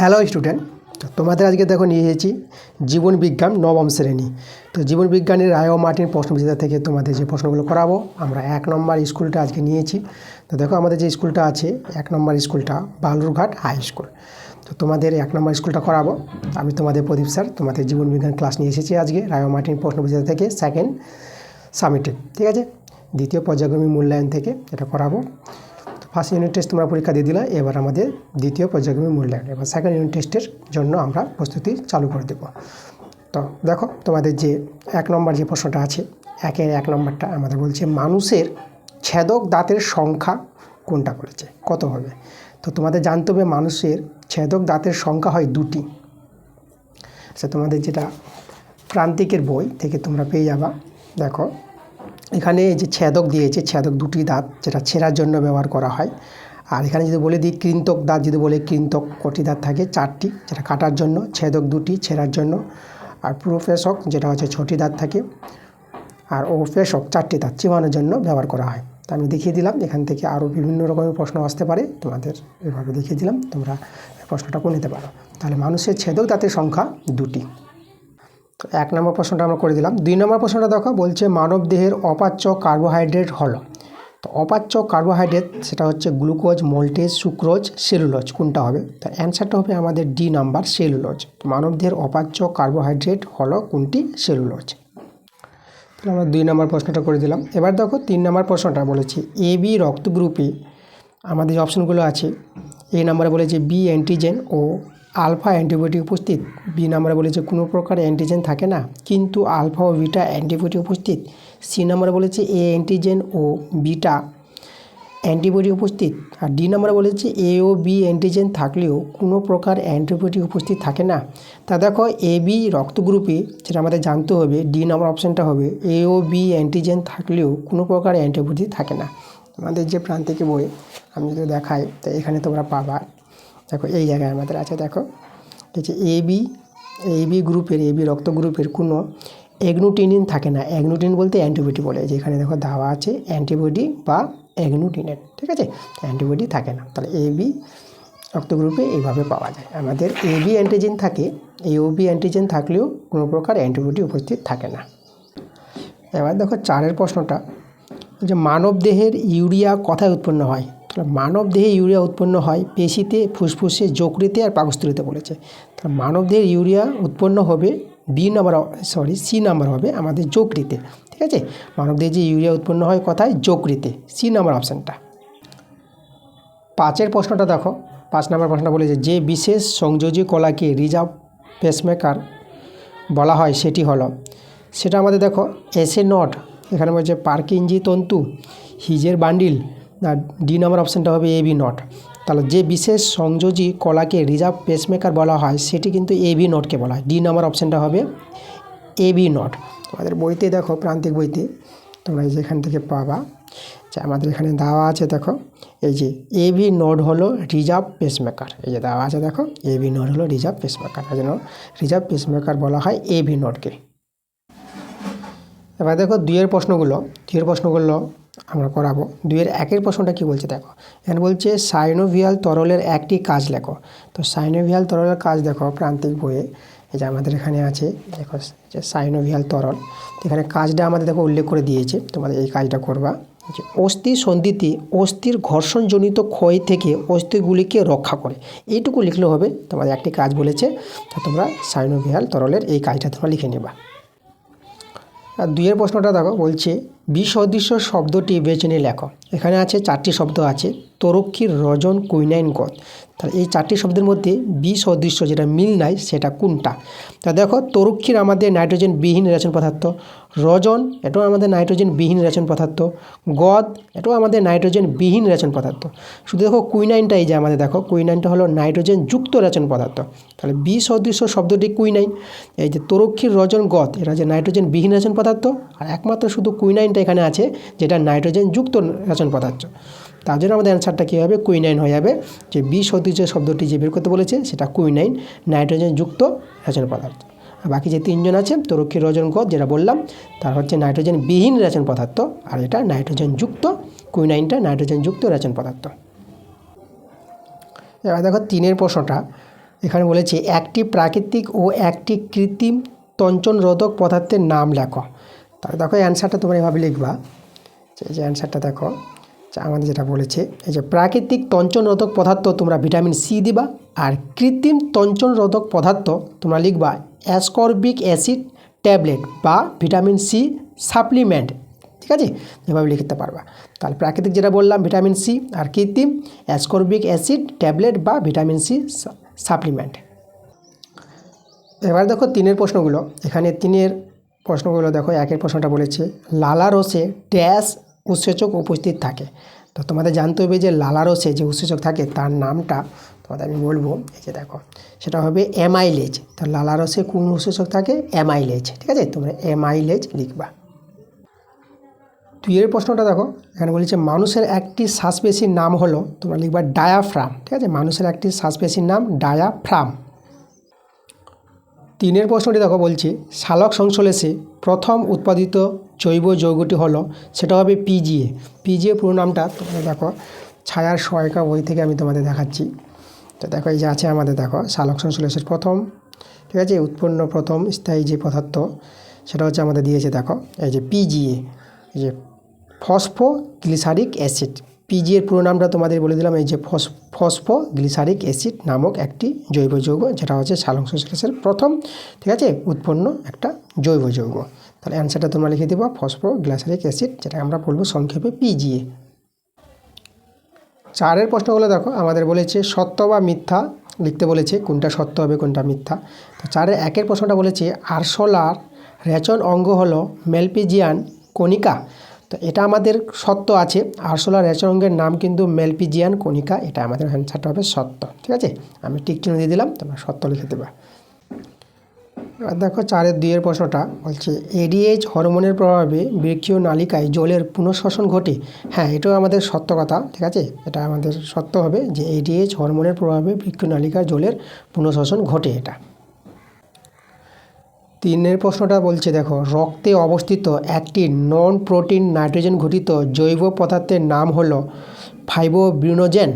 Hello student তো তোমাদের আজকে দেখো নিয়ে এসেছি জীবন বিজ্ঞান নবম শ্রেণি। তো জীবন বিজ্ঞানের রায় ও মার্টিন প্রশ্ন বিজেতা থেকে তোমাদের যে প্রশ্নগুলো করাবো, আমরা এক নম্বর স্কুলটা আজকে নিয়েছি। তো দেখো আমাদের যে স্কুলটা আছে, এক নম্বর স্কুলটা বালুরঘাট হাই স্কুল। তো তোমাদের এক নম্বর স্কুলটা করাবো। আমি তোমাদের প্রদীপ স্যার, তোমাদের জীবন বিজ্ঞান ক্লাস নিয়ে এসেছি আজকে, রায় ও মার্টিন প্রশ্ন বিজেতা থেকে সেকেন্ড সামিটে ঠিক আছে? দ্বিতীয় পর্যায়ক্রমিক মূল্যায়ন থেকে এটা করাবো। ফার্স্ট ইউনিট টেস্ট তোমরা পরীক্ষা দিয়ে দিলা, এবার আমাদের দ্বিতীয় পর্যায়ক্রমিক মূল্যায়ন এবার সেকেন্ড ইউনিট টেস্টের জন্য আমরা প্রস্তুতি চালু করে দেব। তো দেখো, তোমাদের যে এক নম্বর যে প্রশ্নটা আছে, একের এক নম্বরটা আমাদের বলছে, মানুষের ছেদক দাঁতের সংখ্যা কোনটা বলেছে? কত হবে? তো তোমাদের জানতে হবে মানুষের ছেদক দাঁতের সংখ্যা হয় দুটি। সে তোমাদের যেটা প্রান্তিকের বই থেকে তোমরা পেয়ে যাবা। দেখো এখানে যে ছেদক দিয়েছে, ছেদক দুটি দাঁত যেটা ছেঁড়ার জন্য ব্যবহার করা হয়। আর এখানে যদি বলে দিই কৃন্তক দাঁত, যদি বলে কৃন্তক কটি দাঁত থাকে, চারটি, যেটা কাটার জন্য, ছেদক দুটি ছেঁড়ার জন্য। আর প্রফেশক যেটা হচ্ছে ছটি দাঁত থাকে, আর ও ফেশক চারটি দাঁত চিবানোর জন্য ব্যবহার করা হয়। তা আমি দেখিয়ে দিলাম, এখান থেকে আরও বিভিন্ন রকমের প্রশ্ন আসতে পারে, তোমাদের এভাবে দেখিয়ে দিলাম, তোমরা প্রশ্নটা করে নিতে পারো। তাহলে মানুষের ছেদক দাঁতের সংখ্যা দুটি। তো এক নম্বর প্রশ্নটা আমরা করে দিলাম। দুই নম্বর প্রশ্নটা দেখো, বলছে মানব দেহের অপাচ্য কার্বোহাইড্রেট হলো। তো অপাচ্য কার্বোহাইড্রেট সেটা হচ্ছে গ্লুকোজ, মোল্টেজ, সুক্রোজ, সেলুলোজ, কোনটা হবে? তার অ্যান্সারটা হবে আমাদের ডি নাম্বার, সেলুলোজ। তো মানব দেহের অপাচ্য কার্বোহাইড্রেট হলো কোনটি? সেলুলোজ। তাহলে আমরা দুই নম্বর প্রশ্নটা করে দিলাম। এবার দেখো, তিন নম্বর প্রশ্নটা বলেছি, এ বি রক্ত গ্রুপে আমাদের অপশনগুলো আছে এই নাম্বারে বলেছে বি অ্যান্টিজেন ও আলফা অ্যান্টিবডি উপস্থিত। বি নাম্বারে বলেছে, কোনো প্রকার অ্যান্টিজেন থাকে না। কিন্তু আলফা ও বিটা অ্যান্টিবডি উপস্থিত। সি নাম্বারে বলেছে এ অ্যান্টিজেন ও বিটা অ্যান্টিবডি উপস্থিত। আর ডি নাম্বারে বলেছে এ ও বি অ্যান্টিজেন থাকলেও কোনো প্রকার অ্যান্টিবডি উপস্থিত থাকে না। তা দেখো এ বি রক্ত গ্রুপে, যেটা আমাদের জানতে হবে ডি নাম্বার অপশানটা হবে এ ও বি অ্যান্টিজেন থাকলেও কোনো প্রকার অ্যান্টিবডি থাকে না। আমাদের যে প্রান্তিকে বই, আমি যদি দেখাই, তো এখানে তোমরা পাবা। দেখো, এই জায়গায় আমাদের আছে, দেখো। এই বি এ বি গ্রুপের এ বি রক্ত গ্রুপের কোনো এগনুটিনিন থাকে না। অ্যাগনুটিন বলতে অ্যান্টিবডি বলে। যেখানে দেখো, দেওয়া আছে অ্যান্টিবডি বা অ্যাগনুটিনেন ঠিক আছে? অ্যান্টিবডি থাকে না। তাহলে এ বি রক্ত গ্রুপে এইভাবে পাওয়া যায়। আমাদের এ বি অ্যান্টিজেন থাকে। এই ও বি অ্যান্টিজেন থাকলেও কোনো প্রকার অ্যান্টিবডি উপস্থিত থাকে না। এবার দেখো, চারের প্রশ্নটা। যে মানব দেহের ইউরিয়া কোথায় উৎপন্ন হয়? মানব দেহে ইউরিয়া উৎপন্ন হয় পেশিতে, ফুসফুসে, যকৃতে আর পাকস্থলিতে বলেছে। তাহলে মানব দেহের ইউরিয়া উৎপন্ন হবে B number sorry C number হবে আমাদের যকৃতে, ঠিক আছে? মানব দেহে যে ইউরিয়া উৎপন্ন হয় কোথায়? যকৃতে সি নাম্বার অপশানটা পাঁচের প্রশ্নটা দেখো। পাঁচ নম্বর প্রশ্নটা বলেছে, যে বিশেষ সংযোজী কলাকে রিজার্ভ পেসমেকার বলা হয়, সেটি হলো, সেটা আমাদের দেখো এসে নট এখানে বলছে পার্কিঞ্জি তন্তু, হিজের বান্ডিল ডি নাম্বার অপশানটা হবে এ বি নট তাহলে যে বিশেষ সংযোজী কলাকে রিজার্ভ পেসমেকার বলা হয়, সেটি কিন্তু এ বি নটকে বলা হয়। ডি নাম্বার অপশানটা হবে এ বি নট আমাদের বইতে দেখো, প্রান্তিক বইতে, তোমরা এই যে এখান থেকে পাবা। যে আমাদের এখানে দেওয়া আছে, দেখো, এই যে এ ভি নোড হলো রিজার্ভ পেসমেকার এই যে দেওয়া আছে, দেখো এ ভি নোড হলো রিজার্ভ পেসমেকার এই জন্য রিজার্ভ পেসমেকার বলা হয় এ ভি নোডকে এবার দেখো, দুইয়ের প্রশ্নগুলো দুইয়ের প্রশ্নগুলো আমরা করাবো। দুইয়ের একের প্রশ্নটা কি বলছে দেখো? এখানে বলছে, সাইনোভিয়াল তরলের একটি কাজ লেখো। তো সাইনোভিয়াল তরলের কাজ দেখো প্রান্তিক বইয়ে। এই যে আমাদের এখানে আছে, দেখো যে সাইনোভিয়াল তরল। এখানে কাজটা আমাদের দেখো উল্লেখ করে দিয়েছে, তোমাদের এই কাজটা করবা। যে অস্থি সন্ধিতে অস্থির ঘর্ষণজনিত ক্ষয় থেকে অস্থিগুলিকে রক্ষা করে। এইটুকু লিখলে হবে, তোমাদের একটি কাজ বলেছে। তা তোমরা সাইনোভিয়াল তরলের এই কাজটা তোমরা লিখে নেবা। আর দুইয়ের প্রশ্নটা দেখো, বলছে, বিসদৃশ্য শব্দটি বেছে নিয়ে লেখো। এখানে আছে চারটি শব্দ আছে তরক্ষীর রজন কুইনাইন গদ তাহলে এই চারটি শব্দের মধ্যে বিসদৃশ্য যেটা মিল নাই, সেটা কোনটা? তা দেখো তরক্ষীর আমাদের নাইট্রোজেন বিহীন রেশন পদার্থ রজন, এটাও আমাদের নাইট্রোজেন বিহীন রেচন পদার্থ। গদ, এটাও আমাদের নাইট্রোজেন বিহীন রেচন পদার্থ। শুধু দেখো কুইনাইনটা এই যে আমাদের দেখো, কুইনাইনটা হলো নাইট্রোজেন যুক্ত রেচন পদার্থ। তাহলে বিসদৃশ্য শব্দটি কুইনাইন। এই যে তরক্ষীর রজন গদ, এটা যে নাইট্রোজেন বিহীন রেচন পদার্থ, আর একমাত্র শুধু কুইনাইনটা এখানে আছে, যেটা নাইট্রোজেন যুক্ত রেচন পদার্থ। তার জন্য আমাদের অ্যান্সারটা কী হবে? কুইনাইন হয়ে যাবে। যে বি সদৃশ্য শব্দটি যে বের করতে বলেছে, সেটা কুইনাইন নাইট্রোজেন যুক্ত রেচন পদার্থ। বাকি যে তিনজন আছে তরক্ষী রজন গদ যেটা বললাম, তার হচ্ছে নাইট্রোজেন বিহীন রেচন পদার্থ, আর এটা নাইট্রোজেন যুক্ত কুইনাইনটা নাইট্রোজেন যুক্ত রেচন পদার্থ। এবার দেখো তিনের প্রশ্নটা, এখানে বলেছে, একটি প্রাকৃতিক ও একটি কৃত্রিম তঞ্চন রোধক পদার্থের নাম লেখো। তাহলে দেখো অ্যান্সারটা তোমরা এভাবে লিখবা, যে অ্যান্সারটা দেখো আমাদের যেটা বলেছে, এই যে প্রাকৃতিক তঞ্চন রোধক পদার্থ তোমরা ভিটামিন সি দিবা আর কৃত্রিম তঞ্চন রোধক পদার্থ তোমরা লিখবা অ্যাসকর্বিক অ্যাসিড ট্যাবলেট বা ভিটামিন সি সাপ্লিমেন্ট। ঠিক আছে? এভাবে লিখতে পারবা। তাহলে প্রাকৃতিক যেটা বললাম, ভিটামিন সি আর কৃত্রিম অ্যাসকর্বিক অ্যাসিড ট্যাবলেট বা ভিটামিন সি সাপ্লিমেন্ট। এবার দেখো তিনের প্রশ্নগুলো। এখানে তিনের প্রশ্নগুলো দেখো, একের প্রশ্নটা বলেছে লালা রসে ড্যাশ উৎসেচক উপস্থিত থাকে। তো তোমাদের জানতে হবে যে লালারসে যে উৎসেচক থাকে, তার নামটা তোমাদের আমি বলব। এই যে দেখো, সেটা হবে অ্যামাইলেজ। তো লালা রসে কোন উৎসেচক থাকে? অ্যামাইলেজ। ঠিক আছে? তোমরা অ্যামাইলেজ লিখবা। দুইয়ের প্রশ্নটা দেখো, এখানে বলেছে, মানুষের একটি শ্বাসপেশির নাম হলো, তোমরা লিখবা ডায়াফ্রাম। ঠিক আছে? মানুষের একটি শ্বাসপেশির নাম ডায়াফ্রাম। তিনের প্রশ্নটি দেখো বলছি, শালক সংশ্লেষে প্রথম উৎপাদিত জৈব যৌগটি হলো, সেটা হবে পিজিএ পিজিএ পুরো নামটা তোমরা দেখো, ছায়ার সহায়িকা বই থেকে আমি তোমাদের দেখাচ্ছি। তো দেখো, এই যে আছে আমাদের দেখো, শালক সংশ্লেষের প্রথম, ঠিক আছে? উৎপন্ন প্রথম স্থায়ী যে পদার্থ, সেটা হচ্ছে আমাদের দিয়েছে দেখো, এই যে পিজিএ এই যে ফসফোগ্লিসারিক অ্যাসিড পিজি এর পুরো নামটা তোমাদের বলে দিলাম, এই যে ফস, ফসফোগ্লিসারিক অ্যাসিড নামক একটি জৈব যৌগ, যেটা হচ্ছে সালং সংশ্লেষের প্রথম, ঠিক আছে, উৎপন্ন একটা জৈব যৌগ। তাহলে অ্যান্সারটা তোমরা লিখে দেবো, ফসফোগ্লিসারিক অ্যাসিড, যেটা আমরা বলব সংক্ষেপে পিজিএ চারের প্রশ্নগুলো দেখো, আমাদের বলেছে সত্য বা মিথ্যা, লিখতে বলেছে কোনটা সত্য হবে, কোনটা মিথ্যা। তো চারের একের প্রশ্নটা বলেছে আরশোলার রেচন অঙ্গ হলো মেলপিজিয়ান কণিকা। তো এটা আমাদের সত্য আছে। আরশোলার রেচন অঙ্গের নাম কিন্তু মেলপিজিয়ান কণিকা, এটা আমাদের অ্যান্সারটা হবে সত্য, ঠিক আছে? আমি টিক চিহ্ন দিয়ে দিলাম, তোমরা সত্য লিখে দেবা। আর দেখো চারের দুইয়ের প্রশ্নটা, বলছে এডিএইচ হরমোনের প্রভাবে বৃক্ষীয় নালিকায় জলের পুনঃশ্বসন ঘটে? হ্যাঁ এটাও আমাদের সত্য কথা, ঠিক আছে? এটা আমাদের সত্য হবে যে এডিএইচ হরমোনের প্রভাবে বৃক্ষীয় নালিকায় জলের পুনঃশ্বসন ঘটে এটা। তিনের প্রশ্নটা বলছে, দেখো, রক্তে অবস্থিত একটি নন প্রোটিন নাইট্রোজেন ঘটিত জৈব পদার্থের নাম হলো ফাইবোব্রিনোজেন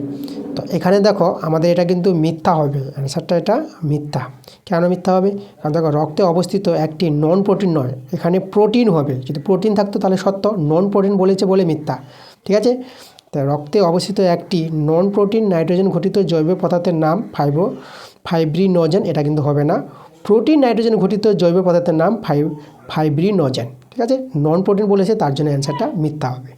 তো এখানে দেখো, আমাদের এটা কিন্তু মিথ্যা হবে অ্যান্সারটা এটা মিথ্যা। কেন মিথ্যা হবে? কারণ দেখো, রক্তে অবস্থিত একটি নন প্রোটিন নয়, এখানে প্রোটিন হবে। যদি প্রোটিন থাকতো, তাহলে সত্য নন প্রোটিন বলেছে বলে মিথ্যা। ঠিক আছে? তা রক্তে অবস্থিত একটি নন প্রোটিন নাইট্রোজেন ঘটিত জৈব পদার্থের নাম ফাইবো ফাইব্রিনোজেন এটা কিন্তু হবে না। প্রোটিন নাইট্রোজেন ঘটিত জৈব পদার্থের নাম ফাইভ ফাইব্রিনোজেন, ঠিক আছে? নন প্রোটিন বলেছে, তার জন্য অ্যান্সারটা মিথ্যা হবে।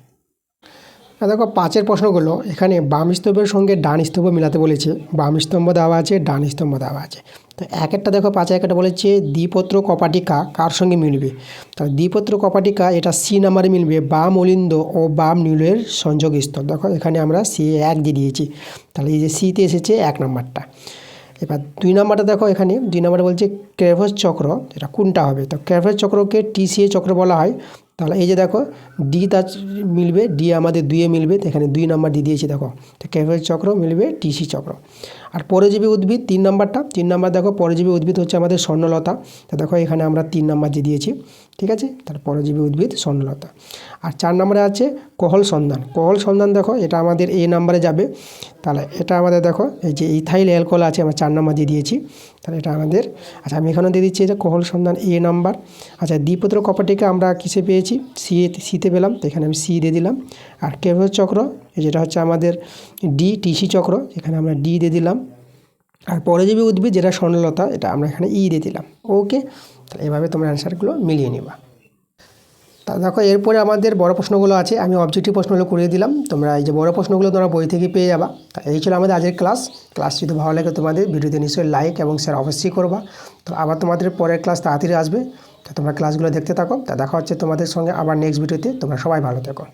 দেখো, পাঁচের প্রশ্নগুলো, এখানে বাম স্তম্ভের সঙ্গে ডান স্তম্ভ মিলাতে বলেছে। বাম স্তম্ভ দেওয়া আছে, ডান স্তম্ভ দেওয়া আছে। তো এক একটা দেখো, পাঁচে একটা বলেছে, দ্বিপত্র কপাটিকা কার সঙ্গে মিলবে? তাহলে দ্বিপত্র কপাটিকা, এটা সি নাম্বারে মিলবে, বাম অলিন্দ ও বাম নীলের সংযোগ স্থল দেখো, এখানে আমরা সি এক দিয়ে দিয়েছি। তাহলে এই যে সিতে এসেছে এক নাম্বারটা। এবার দুই নম্বরটা দেখো এখানে, দুই নাম্বারে বলছে ক্রেভস চক্র এটা কোনটা হবে? তো ক্রেভস চক্রকে টিসিএ চক্র বলা হয়। তাহলে এই যে দেখো ডি তার মিলবে ডি আমাদের দুইয়ে মিলবে, তো এখানে দুই নাম্বার দিয়ে দিয়েছি দেখো। তো ক্রেভস চক্র মিলবে টিসি চক্র। আর পরজীবী উদ্ভিদ, তিন নাম্বারটা, তিন নাম্বার দেখো, পরজীবী উদ্ভিদ হচ্ছে আমাদের স্বর্ণলতা। তো দেখো এখানে আমরা তিন নাম্বার দিয়ে দিয়েছি, ঠিক আছে? তার পরজীবী উদ্ভিদ, স্বর্ণলতা। আর চার নম্বরে আছে কহল সন্ধান। কহল সন্ধান দেখো, এটা আমাদের এ নাম্বারে যাবে। তাহলে এটা আমাদের দেখো, এই যে ইথাইল অ্যালকোহল আছে, আমরা চার নাম্বার দিয়ে দিয়েছি। তাহলে এটা আমাদের। আচ্ছা আমি এখানে দিয়ে দিচ্ছি এটা কোহল সন্ধান এ নাম্বার। আচ্ছা দ্বিপত্র কপাটিকে আমরা কিসে পেয়েছি? সি সিতে পেলাম, তো এখানে আমি সি দিয়ে দিলাম। আর কেভ চক্র যেটা হচ্ছে আমাদের ডি, টিসি চক্র, এখানে আমরা ডি দিয়ে দিলাম। আর পরজীবী উদ্ভিদ, যেটা স্বর্ণলতা, এটা আমরা এখানে ই দিয়ে দিলাম। ওকে? তাহলে এভাবে তোমরা অ্যান্সারগুলো মিলিয়ে নিবা। তা দেখো, এরপরে আমাদের বড় প্রশ্নগুলো আছে। আমি অবজেক্টিভ প্রশ্নগুলো করিয়ে দিলাম। তোমরা এই যে বড় প্রশ্নগুলো তোমরা বই থেকে পেয়ে যাবা। তা এই ছিল আমাদের আজকের ক্লাস ক্লাস যদি ভালো লাগে তোমাদের, ভিডিওতে নিশ্চয়ই লাইক এবং শেয়ার অবশ্যই করবা। তো আবার তোমাদের পরের ক্লাস তাড়াতাড়ি আসবে। তো তোমরা ক্লাসগুলো দেখতে থাকো। তা দেখা হচ্ছে তোমাদের সঙ্গে আবার নেক্সট ভিডিওতে তোমরা সবাই ভালো থেকো।